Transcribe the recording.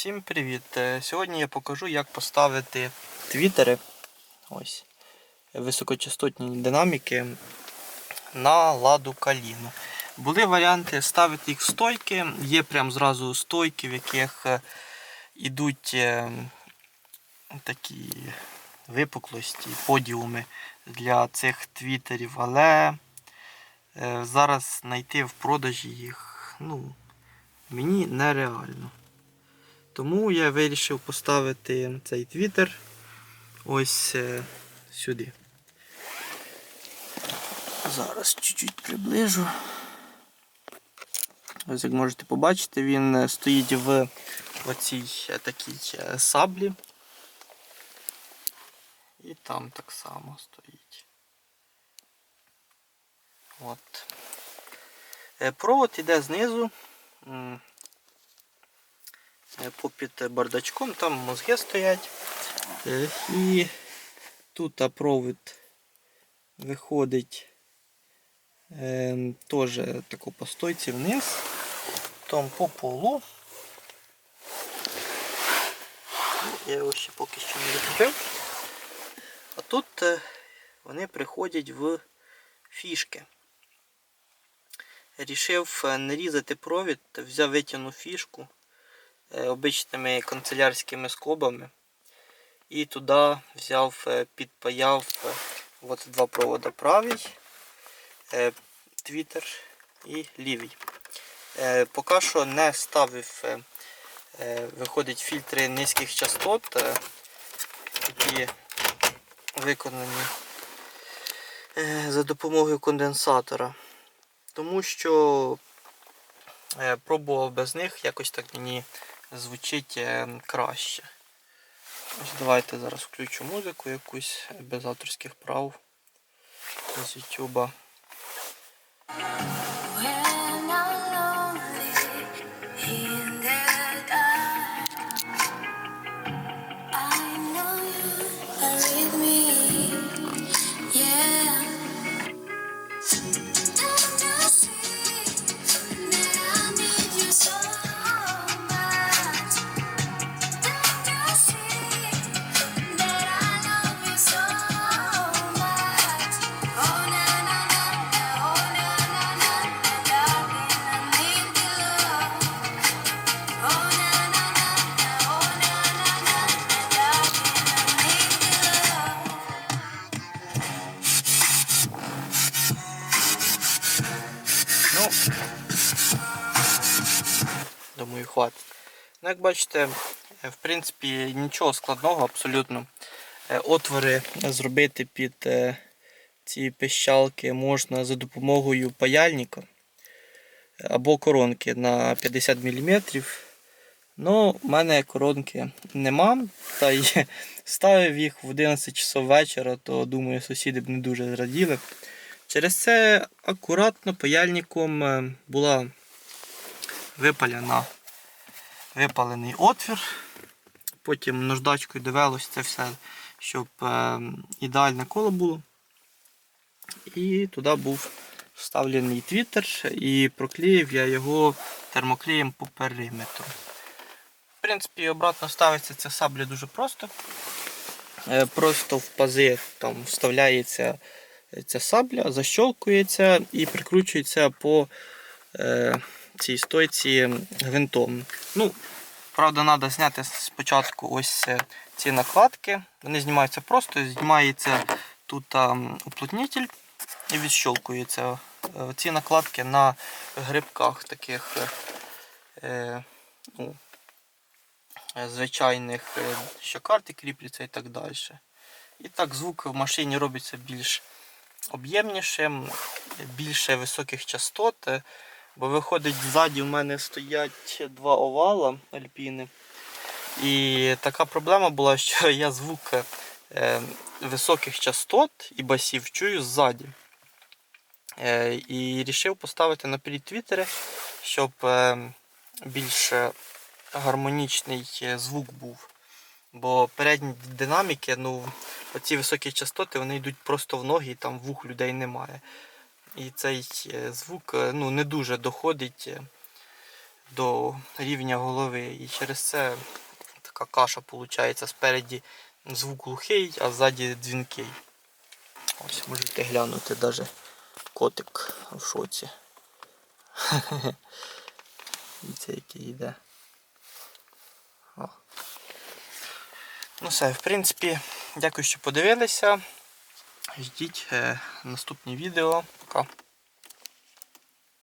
Всім привіт! Е, Сьогодні я покажу, як поставити твітери, ось, високочастотні динаміки на ладу каліну. Були варіанти ставити їх стойки, є прям зразу стойки, в яких е, ідуть е, такі випуклості, подіуми для цих твітерів, але е, зараз знайти в продажі їх ну, мені нереально. Тому я вирішив поставити цей твіттер ось е, сюди. Зараз чуть-чуть приближу. Ось як можете побачити, він е, стоїть в оцій е, такій саблі. І там так само стоїть. От. Провод іде знизу. Е, попід бардачком, там мозги стоять. Е, І тут провід виходить е, теж таку по стойці вниз, потім по полу. Я його ще поки що не відкрив. А тут вони приходять в фішки. Рішив е, не різати провід, взяв витягнув фішку обичними канцелярськими скобами. І туди взяв, е, підпаяв е, от два провода правий, е, твіттер і лівий. Е, Поки що не ставив, е, е, виходить фільтри низьких частот, е, які виконані е, за допомогою конденсатора. Тому що е, пробував без них, якось так мені звучить е, краще. Ось давайте зараз включу музику якусь без авторських прав з YouTube. Ну, думаю, хватить. Ну, як бачите, е, в принципі, нічого складного абсолютно. Е, Отвори зробити під е, ці пищалки можна за допомогою паяльника або коронки на 50 мм. Ну, в мене коронки нема, та й ставив їх в 11 часов вечора, то думаю, сусіди б не дуже зраділи. Через це акуратно паяльником е, була випалена, випалений отвір. Потім наждачкою довелося це все, щоб е, ідеальне коло було. І туди був вставлений твіттер і проклеїв я його термоклеєм по периметру. В принципі, обратно ставиться ця сабля дуже просто. Е, Просто в пази там вставляється ця сабля, защолкується і прикручується по е, цій стойці гвинтом. Ну, правда, треба зняти спочатку ось ці накладки. Вони знімаються просто, знімається тут уплотнитель і відщолкується. Е, Ці накладки на грибках таких е, е, ну, звичайних, е, що карти кріпляться і так далі. І так звук в машині робиться більш об'ємнішим, більше високих частот. е, Бо виходить, ззаді в мене стоять два овала альпіни. І така проблема була, що я звук е, високих частот і басів чую ззаді. Е, і вирішив поставити наперед твіттери, щоб е, більш гармонічний е, звук був. Бо передні динаміки, ну, оці високі частоти, вони йдуть просто в ноги і там вух людей немає. І цей е, звук е, ну, не дуже доходить е, до рівня голови. І через це така каша виходить. Спереді звук глухий, а ззаді дзвінкий. Ось можете глянути навіть котик в шоці. Дивіться, який йде. Ну все, в принципі, дякую, що подивилися. Ждіть е, наступні відео. Пока.